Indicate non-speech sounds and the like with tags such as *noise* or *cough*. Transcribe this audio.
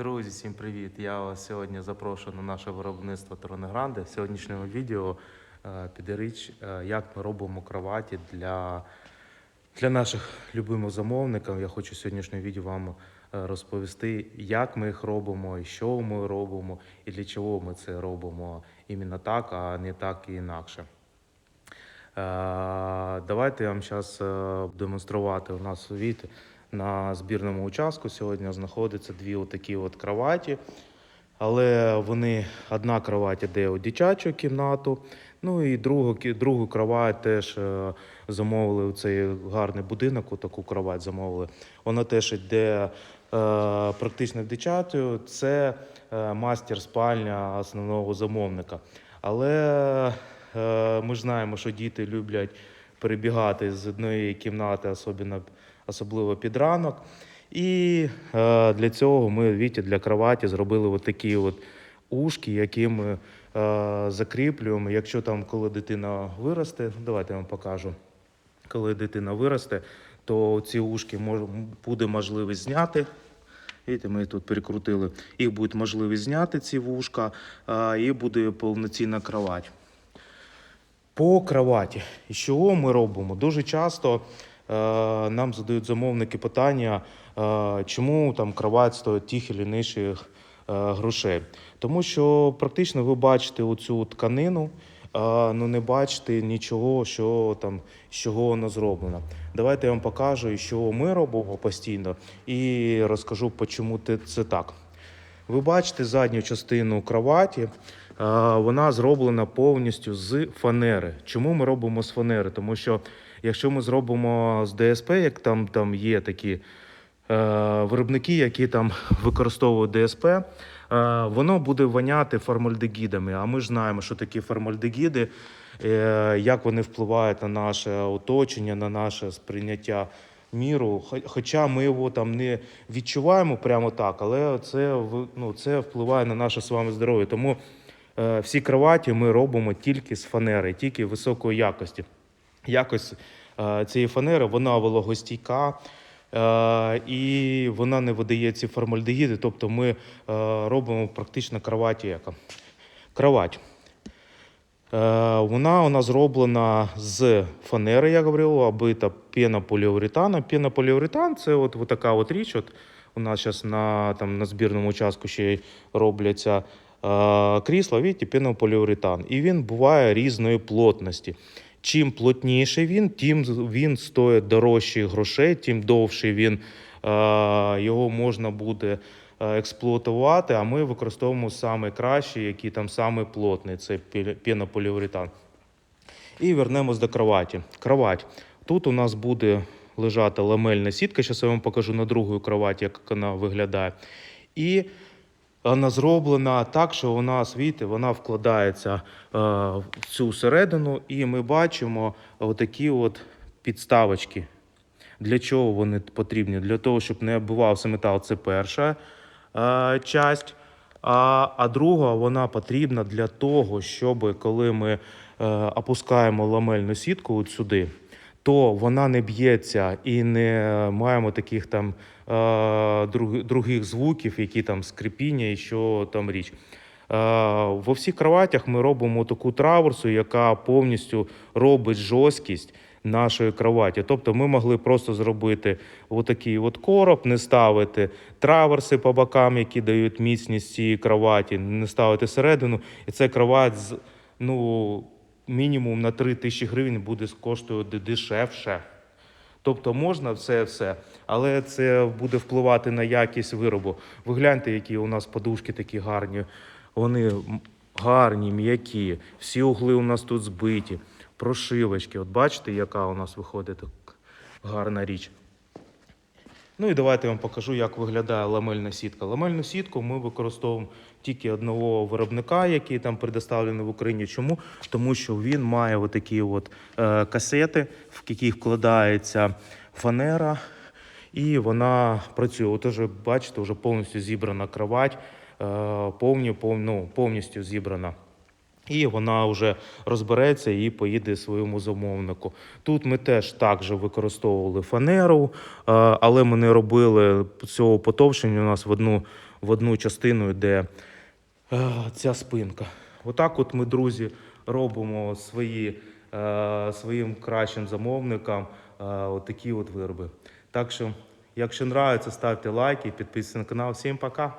Друзі, всім привіт! Я вас сьогодні запрошую на наше виробництво Тронегранде. В сьогоднішньому відео е, піде річ, е, як ми робимо кроваті для, для наших любимих замовників. Я хочу в сьогоднішньому відео вам е, розповісти, як ми їх робимо, і що ми робимо, і для чого ми це робимо іменно так, а не так і інакше. Давайте я вам зараз демонструвати. У нас від на збірному участку сьогодні знаходиться дві отакі от кроваті. Але вони одна кровать іде у дитячу кімнату. Ну і другу, другу кровать теж е, замовили у цей гарний будинок, таку кровать замовили. Вона теж йде е, практично в дитячу. Це е, мастер спальня основного замовника. Але ми знаємо, що діти люблять перебігати з однієї кімнати, особливо, особливо під ранок. І е, для цього ми Віті, для кроваті зробили от такі от ушки, які ми е, закріплюємо. Якщо там, коли дитина виросте, давайте я вам покажу. Коли дитина виросте, то ці ушки мож, буде можливість зняти. Видите, ми тут перекрутили. Їх буде можливість зняти ці вушка, а, і буде повноцінна кровать. По кроваті. І що ми робимо? Дуже часто е, нам задають замовники питання, е, чому там кровать стоїть тих чи інших е, грошей. Тому що практично ви бачите оцю тканину, е, ну не бачите нічого, що там, з чого воно зроблено. Давайте я вам покажу, що ми робимо постійно, і розкажу, чому це так. Ви бачите задню частину кроваті. Вона зроблена повністю з фанери. Чому ми робимо з фанери? Тому що якщо ми зробимо з ДСП, як там, там є такі е, виробники, які там *laughs* використовують ДСП, е, воно буде воняти формальдегідами. А ми ж знаємо, що такі формальдегіди, е, як вони впливають на наше оточення, на наше сприйняття міру. Хоча ми його там не відчуваємо прямо так, але це, ну, це впливає на наше з вами здоров'я. Тому всі кроваті ми робимо тільки з фанери, тільки високої якості. Якось е, цієї фанери вона вологостійка. Е, і вона не видає ці формальдегіди, тобто ми е, робимо практично кроваті яка. Кровать. Е, Вона у нас зроблена з фанери, як говорив, обита пенополіуретана. Пенополіуретан це от, от така от річ. От у нас зараз на, там, на збірному участку ще робляться е, крісла, бачите, пенополіуретан. І він буває різної плотності. Чим плотніший він, тим він стоїть дорожче грошей, тим довше він е, його можна буде е, експлуатувати. А ми використовуємо саме кращий, який там саме плотний, це пенополіуретан. І вернемось до кроваті. Кровать. Тут у нас буде лежати ламельна сітка. Зараз я вам покажу на другій кроваті, як вона виглядає. І вона зроблена так, що нас, видите, вона вкладається е, в цю середину, і ми бачимо отакі от підставочки. Для чого вони потрібні? Для того, щоб не оббивався метал, це перша е, часть. А, а друга вона потрібна для того, щоб коли ми е, опускаємо ламельну сітку от сюди, то вона не б'ється і не маємо таких там е, друг, других звуків, які там скрипіння і що там річ. Е, Во всіх кроватях ми робимо таку траверсу, яка повністю робить жорсткість нашої кроваті. Тобто ми могли просто зробити отакий от короб, не ставити траверси по бокам, які дають міцність цієї кроваті, не ставити середину. І ця кровать ну, мінімум на 3 тисячі гривень буде коштувати дешевше. Тобто можна все, все, але це буде впливати на якість виробу. Ви гляньте, які у нас подушки такі гарні. Вони гарні, м'які, всі угли у нас тут збиті, прошивочки. От бачите, яка у нас виходить гарна річ. Ну і давайте я вам покажу, як виглядає ламельна сітка. Ламельну сітку ми використовуємо тільки одного виробника, який там предоставлений в Україні. Чому? Тому що він має отакі от е, касети, в які вкладається фанера, і вона працює. От уже бачите, вже повністю зібрана кровать, е, повні, пов, ну, повністю зібрана. І вона вже розбереться і поїде своєму замовнику. Тут ми теж також використовували фанеру, е, але ми не робили цього потовщення у нас в одну, в одну частину йде е, ця спинка. Отак, от ми, друзі, робимо свої, е, своїм кращим замовникам такі от вироби. Так що, якщо нравиться, ставте лайки, підписуйтесь на канал. Всім пока!